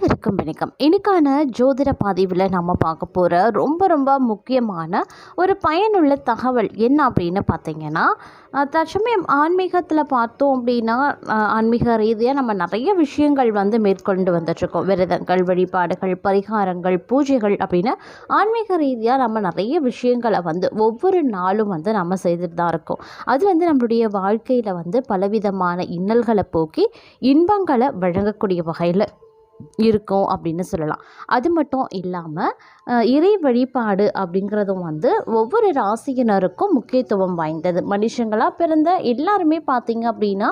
அனைவருக்கும் வணக்கம் இன்னைக்கான ஜோதிட பதிவில் நம்ம பார்க்க போகிற ரொம்ப ரொம்ப முக்கியமான ஒரு பயனுள்ள தகவல் என்ன அப்படின்னு பார்த்தீங்கன்னா தற்சமயம் ஆன்மீகத்தில் பார்த்தோம் அப்படின்னா ஆன்மீக ரீதியாக நம்ம நிறைய விஷயங்கள் வந்து மேற்கொண்டு வந்துட்ருக்கோம் விரதங்கள் வழிபாடுகள் பரிகாரங்கள் பூஜைகள் அப்படின்னு ஆன்மீக ரீதியாக நம்ம நிறைய விஷயங்களை வந்து ஒவ்வொரு நாளும் வந்து நம்ம செய்துட்டு தான் இருக்கோம். அது வந்து நம்மளுடைய வாழ்க்கையில் வந்து பலவிதமான இன்னல்களை போக்கி இன்பங்களை வழங்கக்கூடிய வகையில் இருக்கும் அப்படின்னு சொல்லலாம். அது மட்டும் இல்லாமல் இறை வழிபாடு அப்படிங்கிறதும் வந்து ஒவ்வொரு ராசியினருக்கும் முக்கியத்துவம் வாய்ந்தது. மனுஷங்களாக பிறந்த எல்லாருமே பார்த்தீங்க அப்படின்னா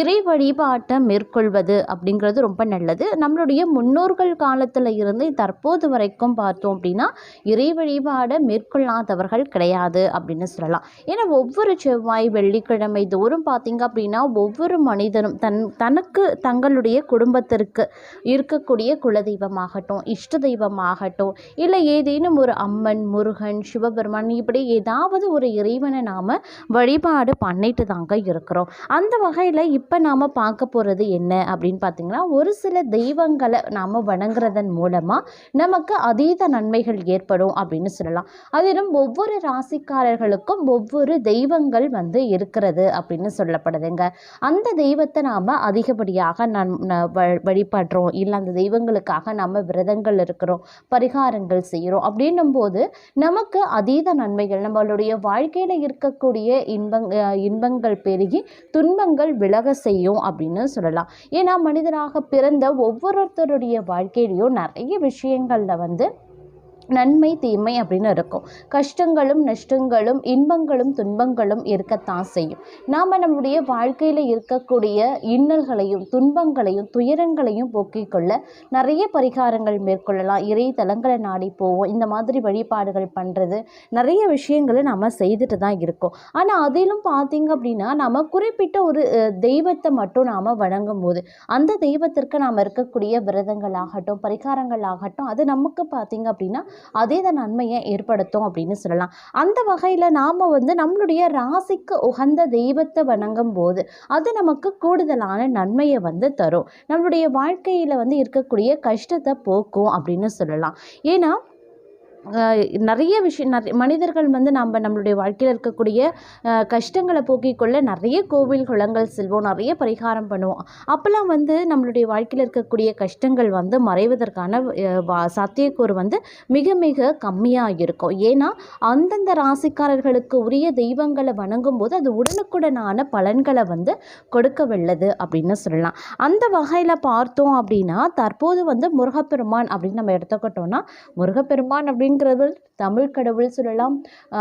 இறை வழிபாட்டை மேற்கொள்வது அப்படிங்கிறது ரொம்ப நல்லது. நம்மளுடைய முன்னோர்கள் காலத்தில் இருந்து தற்போது வரைக்கும் பார்த்தோம் அப்படின்னா இறை வழிபாடை மேற்கொள்ளாதவர்கள் கிடையாது அப்படின்னு சொல்லலாம். ஏன்னா ஒவ்வொரு செவ்வாய் வெள்ளிக்கிழமை தோறும் பார்த்தீங்க அப்படின்னா ஒவ்வொரு மனிதனும் தன் தனக்கு தங்களுடைய குடும்பத்திற்கு இருக்கக்கூடிய குலதெய்வமாகட்டும் இஷ்ட தெய்வமாகட்டும் இல்லை ஏதேனும் ஒரு அம்மன் முருகன் சிவபெருமான் இப்படி ஏதாவது ஒரு இறைவனை நாம் வழிபாடு பண்ணிட்டு தாங்க இருக்கிறோம். அந்த வகையில் இப்போ நாம் பார்க்க போகிறது என்ன அப்படின்னு பார்த்தீங்கன்னா ஒரு சில தெய்வங்களை நாம் வணங்குறதன் மூலமாக நமக்கு அதீத நன்மைகள் ஏற்படும் அப்படின்னு சொல்லலாம். அதிலும் ஒவ்வொரு ராசிக்காரர்களுக்கும் ஒவ்வொரு தெய்வங்கள் வந்து இருக்கிறது அப்படின்னு சொல்லப்படுதுங்க. அந்த தெய்வத்தை நாம் அதிகப்படியாக நன் ந- வ- வழிபடுறோம். இல்லை அந்த தெய்வங்களுக்காக நம்ம விரதங்கள் இருக்கிறோம். பரிகாரங்கள் செய்கிறோம். அப்படின்னும் போது நமக்கு அதீத நன்மைகள் நம்மளுடைய வாழ்க்கையில் இருக்கக்கூடிய இன்பங் இன்பங்கள் பெருகி துன்பங்கள் விலக செய்யும் அப்படின்னு சொல்லலாம். ஏன்னா மனிதனாக பிறந்த ஒவ்வொருத்தருடைய வாழ்க்கையிலையும் நிறைய விஷயங்களில் வந்து நன்மை தீமை அப்படின்னு இருக்கும். கஷ்டங்களும் நஷ்டங்களும் இன்பங்களும் துன்பங்களும் இருக்கத்தான் செய்யும். நாம் நம்முடைய வாழ்க்கையில் இருக்கக்கூடிய இன்னல்களையும் துன்பங்களையும் துயரங்களையும் போக்கிக் கொள்ள நிறைய பரிகாரங்கள் மேற்கொள்ளலாம். இறை தலங்களை நாடி போவோம். இந்த மாதிரி வழிபாடுகள் பண்ணுறது நிறைய விஷயங்களை நம்ம செய்துட்டு தான் இருக்கோம். ஆனால் அதிலும் பார்த்தீங்க அப்படின்னா நம்ம குறிப்பிட்ட ஒரு தெய்வத்தை மட்டும் நாம் வணங்கும் போது அந்த தெய்வத்திற்கு நாம் இருக்கக்கூடிய விரதங்கள் ஆகட்டும் பரிகாரங்கள் ஆகட்டும் அது நமக்கு பார்த்தீங்க அப்படின்னா அதீத நன்மையை ஏற்படுத்தும் அப்படின்னு சொல்லலாம். அந்த வகையில் நாம் வந்து நம்மளுடைய ராசிக்கு உகந்த தெய்வத்தை வணங்கும் போது அது நமக்கு கூடுதலான நன்மையை வந்து தரும். நம்மளுடைய வாழ்க்கையில் வந்து இருக்கக்கூடிய கஷ்டத்தை போக்கும் அப்படின்னு சொல்லலாம். ஏன்னா நிறைய விஷயம் நிறைய மனிதர்கள் வந்து நம்ம நம்மளுடைய வாழ்க்கையில் இருக்கக்கூடிய கஷ்டங்களை போக்கிக் கொள்ள நிறைய கோவில் குளங்கள் செல்வோம் நிறைய பரிகாரம் பண்ணுவோம். அப்போல்லாம் வந்து நம்மளுடைய வாழ்க்கையில் இருக்கக்கூடிய கஷ்டங்கள் வந்து மறைவதற்கான வா- சாத்தியக்கூறு வந்து மிக மிக கம்மியாக இருக்கும். ஏன்னா அந்தந்த ராசிக்காரர்களுக்கு உரிய தெய்வங்களை வணங்கும் போது அது உடனுக்குடனான பலன்களை வந்து கொடுக்க வல்லது அப்படின்னு சொல்லலாம். அந்த வகையில் பார்த்தோம் அப்படின்னா தற்போது வந்து முருகப்பெருமான் அப்படின்னு நம்ம எடுத்துக்கிட்டோம்னா முருகப்பெருமான் அப்படின்னு அப்படிங்கிறவர் தமிழ் கடவுள் சொல்லலாம்.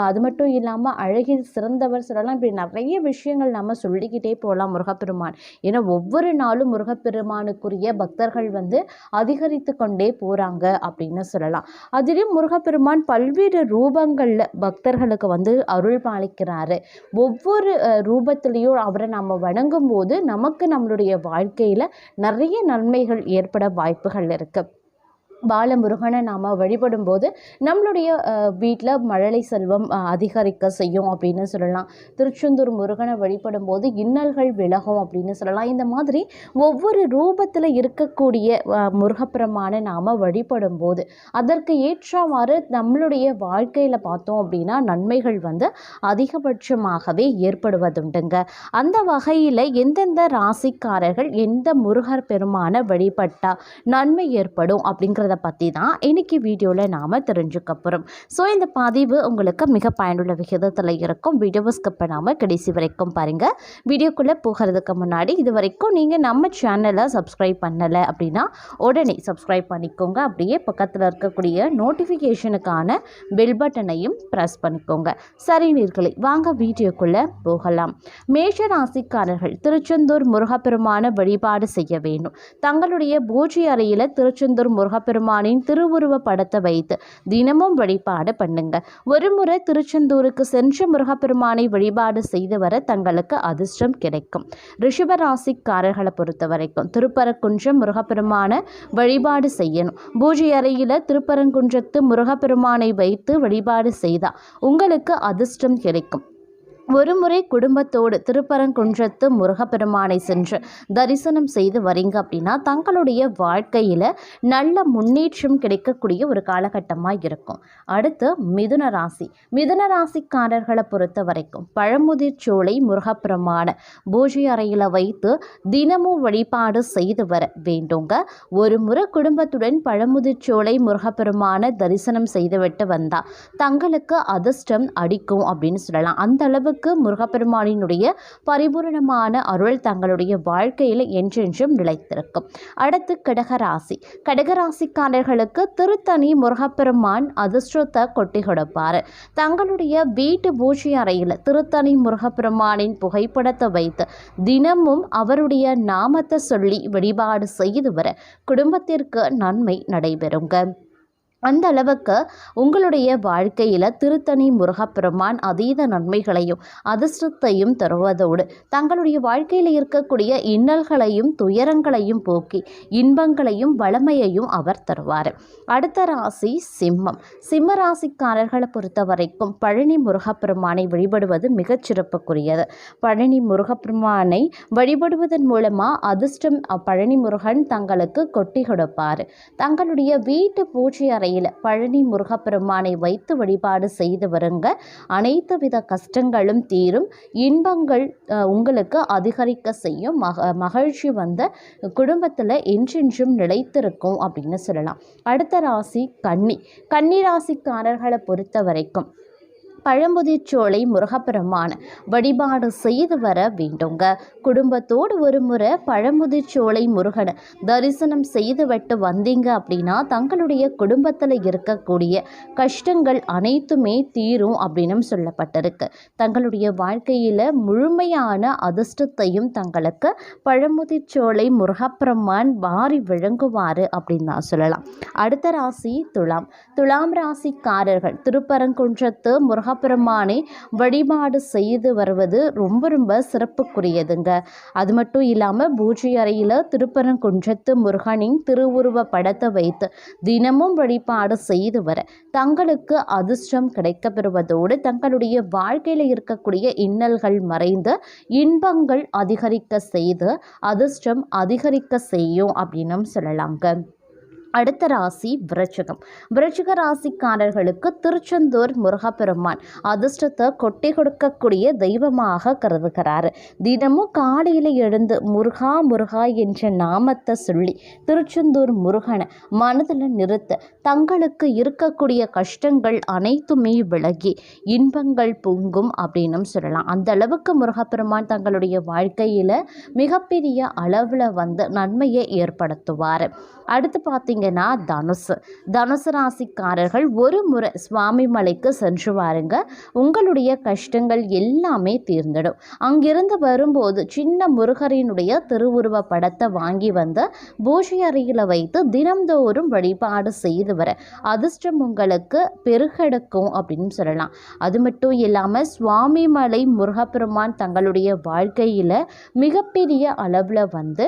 அது மட்டும் இல்லாமல் அழகில் சிறந்தவர் சொல்லலாம். இப்படி நிறைய விஷயங்கள் நம்ம சொல்லிக்கிட்டே போகலாம் முருகப்பெருமான். ஏன்னா ஒவ்வொரு நாளும் முருகப்பெருமானுக்குரிய பக்தர்கள் வந்து அதிகரித்து கொண்டே போகிறாங்க அப்படின்னு சொல்லலாம். அதிலும் முருகப்பெருமான் பல்வேறு ரூபங்களில் பக்தர்களுக்கு வந்து அருள் பாலிக்கிறாரு. ஒவ்வொரு ரூபத்திலையும் அவரை நம்ம வணங்கும் போது நமக்கு நம்மளுடைய வாழ்க்கையில் நிறைய நன்மைகள் ஏற்பட வாய்ப்புகள் இருக்குது பாலமுருகனை நாம் வழிபடும்போது நம்மளுடைய வீட்டில் மழலை செல்வம் அதிகரிக்க செய்யும் அப்படின்னு சொல்லலாம். திருச்செந்தூர் முருகனை வழிபடும் போது இன்னல்கள் விலகும் அப்படின்னு சொல்லலாம். இந்த மாதிரி ஒவ்வொரு ரூபத்தில் இருக்கக்கூடிய அஹ், முருகப்பெருமானை நாம் வழிபடும் போது அதற்கு ஏற்றவாறு நம்மளுடைய வாழ்க்கையில் பார்த்தோம் அப்படின்னா நன்மைகள் வந்து அதிகபட்சமாகவே ஏற்படுவதுண்டுங்க. அந்த வகையில் எந்தெந்த ராசிக்காரர்கள் எந்த முருகர் பெருமான வழிபட்டால் நன்மை ஏற்படும் அப்படிங்கிற அப்படிங்கிறத பற்றி தான் இன்றைக்கி வீடியோவில் நாம் தெரிஞ்சுக்க போகிறோம் ஸோ இந்த பதிவு உங்களுக்கு மிக பயனுள்ள விகிதத்தில் இருக்கும். வீடியோவை ஸ்கிப் பண்ணாமல் கடைசி வரைக்கும் பாருங்கள் வீடியோக்குள்ளே போகிறதுக்கு முன்னாடி இது வரைக்கும் நீங்கள் நம்ம சேனலை சப்ஸ்கிரைப் பண்ணலை அப்படின்னா உடனே சப்ஸ்கிரைப் பண்ணிக்கோங்க. அப்படியே பக்கத்தில் இருக்கக்கூடிய நோட்டிஃபிகேஷனுக்கான பெல் பட்டனையும் ப்ரெஸ் பண்ணிக்கோங்க. சரி நீர்களை வாங்க வீடியோக்குள்ளே போகலாம். மேஷ ராசிக்காரர்கள் திருச்செந்தூர் முருகப்பெருமான வழிபாடு செய்ய வேண்டும். தங்களுடைய பூஜை அறையில் திருச்செந்தூர் முருகப்பெருமான முருகப்பெருமானின் திருவுருவ படத்தை வைத்து தினமும் வழிபாடு பண்ணுங்க. ஒரு முறை திருச்செந்தூருக்கு சென்று முருகப்பெருமானை வழிபாடு செய்து வர தங்களுக்கு அதிர்ஷ்டம் கிடைக்கும். ரிஷபராசிக்காரர்களை பொறுத்த வரைக்கும் திருப்பரங்குன்றம் முருகப்பெருமான வழிபாடு செய்யணும். பூஜை அறையில் திருப்பரங்குன்றத்து முருகப்பெருமானை வைத்து வழிபாடு செய்தால் உங்களுக்கு அதிர்ஷ்டம் கிடைக்கும். ஒருமுறை குடும்பத்தோடு திருப்பரங்குன்றத்து முருகப்பெருமானை சென்று தரிசனம் செய்து வரீங்க அப்படின்னா தங்களுடைய வாழ்க்கையில் நல்ல முன்னேற்றம் கிடைக்கக்கூடிய ஒரு காலகட்டமாக இருக்கும். அடுத்து மிதுன ராசி. மிதுன ராசிக்காரர்களை பொறுத்த வரைக்கும் பழமுதிர் சோலை முருகப்பெருமான பூஜை அறையில் வைத்து தினமும் வழிபாடு செய்து வர வேண்டுங்க. ஒரு முறை குடும்பத்துடன் பழமுதிர் சோலை முருகப்பெருமான தரிசனம் செய்துவிட்டு வந்தா தங்களுக்கு அதிர்ஷ்டம் அடிக்கும் அப்படின்னு சொல்லலாம். அந்த அளவுக்கு முருகப்பெருமானினுடைய பரிபூரணமான அருள் தங்களுடைய வாழ்க்கையில் என்றென்றும் நிலைத்திருக்கும். அடுத்து கடகராசி. கடகராசிக்காரர்களுக்கு திருத்தணி முருகப்பெருமான் அதிர்ஷ்டத்தை கொட்டி கொடுப்பார். தங்களுடைய வீட்டு பூஜை அறையில் திருத்தணி முருகப்பெருமானின் புகைப்படத்தை வைத்து தினமும் அவருடைய நாமத்தை சொல்லி வழிபாடு செய்து வர குடும்பத்திற்கு நன்மை நடைபெறுங்க. அந்த அளவுக்கு உங்களுடைய வாழ்க்கையில் திருத்தணி முருகப்பெருமான் அதீத நன்மைகளையும் அதிர்ஷ்டத்தையும் தருவதோடு தங்களுடைய வாழ்க்கையில் இருக்கக்கூடிய இன்னல்களையும் துயரங்களையும் போக்கி இன்பங்களையும் வளமையையும் அவர் தருவார். அடுத்த ராசி சிம்மம். சிம்ம ராசிக்காரர்களை பொறுத்த வரைக்கும் பழனி முருகப்பெருமானை வழிபடுவது மிகச் சிறப்புக்குரியது. பழனி முருகப்பெருமானை வழிபடுவதன் மூலமாக அதிர்ஷ்டம் பழனி முருகன் தங்களுக்கு கொட்டி கொடுப்பார். தங்களுடைய வீட்டு பூஜை அறையில் பழனி முருகப்பெருமானை வைத்து வழிபாடு செய்து வருங்க. அனைத்து வித கஷ்டங்களும் தீரும். இன்பங்கள் உங்களுக்கு அதிகரிக்க செய்யும். மக மகிழ்ச்சி வந்த குடும்பத்தில் என்றென்றும் நிலைத்திருக்கும் அப்படின்னு சொல்லலாம். அடுத்த ராசி கன்னி. கன்னி ராசிக்காரர்களை பொறுத்த வரைக்கும் பழமுதிர்ச்சோலை முருகப்பெருமான் வழிபாடு செய்து வர வேண்டுங்க. குடும்பத்தோடு ஒரு முறை பழமுதிர்ச்சோலை முருகன் தரிசனம் செய்துவிட்டு வந்தீங்க அப்படின்னா தங்களுடைய குடும்பத்தில் இருக்கக்கூடிய கஷ்டங்கள் அனைத்துமே தீரும் அப்படின்னு சொல்லப்பட்டிருக்கு. தங்களுடைய வாழ்க்கையில் முழுமையான அதிர்ஷ்டத்தையும் தங்களுக்கு பழமுதிர்ச்சோலை முருகப்பெருமான் வாரி விளங்குவார் அப்படின்னு தான் சொல்லலாம். அடுத்த ராசி துலாம். துலாம் ராசிக்காரர்கள் திருப்பரங்குன்றத்து முருகப்பெருமானை வழிபாடு செய்து வருவது ரொம்ப ரொம்ப சிறப்புக்குரியதுங்க. அது மட்டும் இல்லாமல் பூஜை அறையில் திருப்பரங்குன்றத்து முருகனின் திருவுருவ படத்தை வைத்து தினமும் வழிபாடு செய்து வர தங்களுக்கு அதிர்ஷ்டம் கிடைக்கப்பெறுவதோடு தங்களுடைய வாழ்க்கையில் இருக்கக்கூடிய இன்னல்கள் மறைந்து இன்பங்கள் அதிகரிக்க செய்து அதிர்ஷ்டம் அதிகரிக்க செய்யும் அப்படின்னும் சொல்லலாங்க அடுத்த ராசி விரச்சகம். விரச்சக ராசிக்காரர்களுக்கு திருச்செந்தூர் முருகப்பெருமான் அதிர்ஷ்டத்தை கொட்டி கொடுக்கக்கூடிய தெய்வமாக கருதுகிறாரு. தினமும் காலையில் எழுந்து முருகா முருகா என்ற நாமத்தை சொல்லி திருச்செந்தூர் முருகனை மனதில் நிறுத்த தங்களுக்கு இருக்கக்கூடிய கஷ்டங்கள் அனைத்துமே விலகி இன்பங்கள் பொங்கும் அப்படின்னும் சொல்லலாம். அந்த அளவுக்கு முருகப்பெருமான் தங்களுடைய வாழ்க்கையில் மிகப்பெரிய அளவில் வந்து நன்மையை ஏற்படுத்துவார். அடுத்து பார்த்தீங்கன்னா தனுசு. தனுசு ராசிக்காரர்கள் ஒரு முறை சுவாமி மலைக்கு சென்று வாருங்க. உங்களுடைய கஷ்டங்கள் எல்லாமே தீர்ந்துடும். அங்கிருந்து வரும்போது சின்ன முருகரினுடைய திருவுருவ படத்தை வாங்கி வந்து பூஜை அறையில் வைத்து தினம்தோறும் வழிபாடு செய்து வர. அதிர்ஷ்டம் உங்களுக்கு பெருகெடுக்கும் அப்படின்னு சொல்லலாம். அது மட்டும் இல்லாமல் சுவாமி மலை முருகப்பெருமான் தங்களுடைய வாழ்க்கையில் மிகப்பெரிய அளவில் வந்து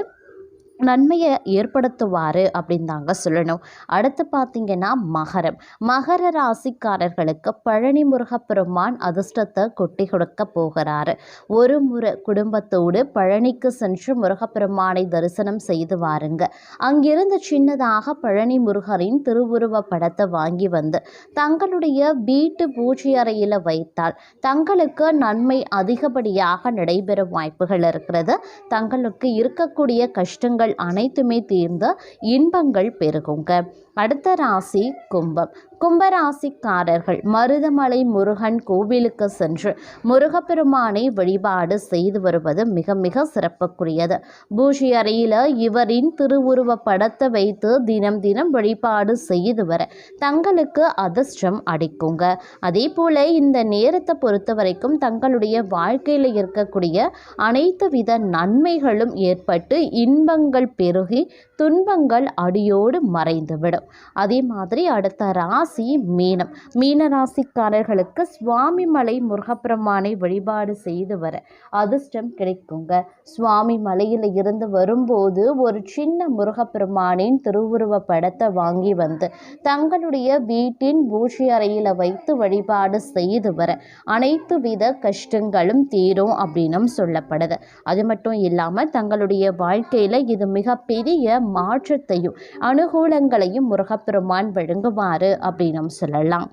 நன்மையை ஏற்படுத்துவார் அப்படின்னு தாங்க சொல்லணும். அடுத்து பார்த்தீங்கன்னா மகரம். மகர ராசிக்காரர்களுக்கு பழனி முருகப்பெருமான் அதிர்ஷ்டத்தை கொட்டி கொடுக்க போகிறாரு. ஒரு முறை குடும்பத்தோடு பழனிக்கு சென்று முருகப்பெருமானை தரிசனம் செய்து வாருங்க. அங்கிருந்து சின்னதாக பழனி முருகரின் திருவுருவ படத்தை வாங்கி வந்து தங்களுடைய வீட்டு பூஜை அறையில் வைத்தால் தங்களுக்கு நன்மை அதிகப்படியாக நடைபெறும் வாய்ப்புகள் இருக்கிறது. தங்களுக்கு இருக்கக்கூடிய கஷ்டங்கள் அனைத்துமே தீர்ந்து இன்பங்கள் பெருகுங்க. அடுத்த ராசி கும்பம். கும்பராசிக்காரர்கள் மருதமலை முருகன் கோவிலுக்கு சென்று முருகப்பெருமானை வழிபாடு செய்து வருவது மிக மிக சிறப்புக்குரியது. பூஜை அறையில் இவரின் திருவுருவ படத்தை வைத்து தினம் தினம் வழிபாடு செய்து வர தங்களுக்கு அதிர்ஷ்டம் அடிக்குங்க அதே போல இந்த நேரத்தை பொறுத்த வரைக்கும் தங்களுடைய வாழ்க்கையில் இருக்கக்கூடிய அனைத்து வித நன்மைகளும் ஏற்பட்டு இன்பங்கள் பெருகி துன்பங்கள் அடியோடு மறைந்துவிடும். அதே மாதிரி அடுத்த ராசி மீனம். மீன ராசிக்காரர்களுக்கு சுவாமி மலை முருகப்பெருமானை வழிபாடு செய்து வர அதிர்ஷ்டம் கிடைக்குங்க. சுவாமி மலையில் இருந்து வரும்போது ஒரு சின்ன முருகப்பெருமானின் திருவுருவ படத்தை வாங்கி வந்து தங்களுடைய வீட்டின் பூஜை அறையில் வைத்து வழிபாடு செய்து வர அனைத்து வித கஷ்டங்களும் தீரும் அப்படின்னும் சொல்லப்படுது. அது மட்டும் இல்லாமல் தங்களுடைய வாழ்க்கையில் இது மிகப்பெரிய மாற்றத்தையும் அனுகூலங்களையும் முருகப்பெருமான் வழங்குவார் அப்படின்னு சொல்லலாம்.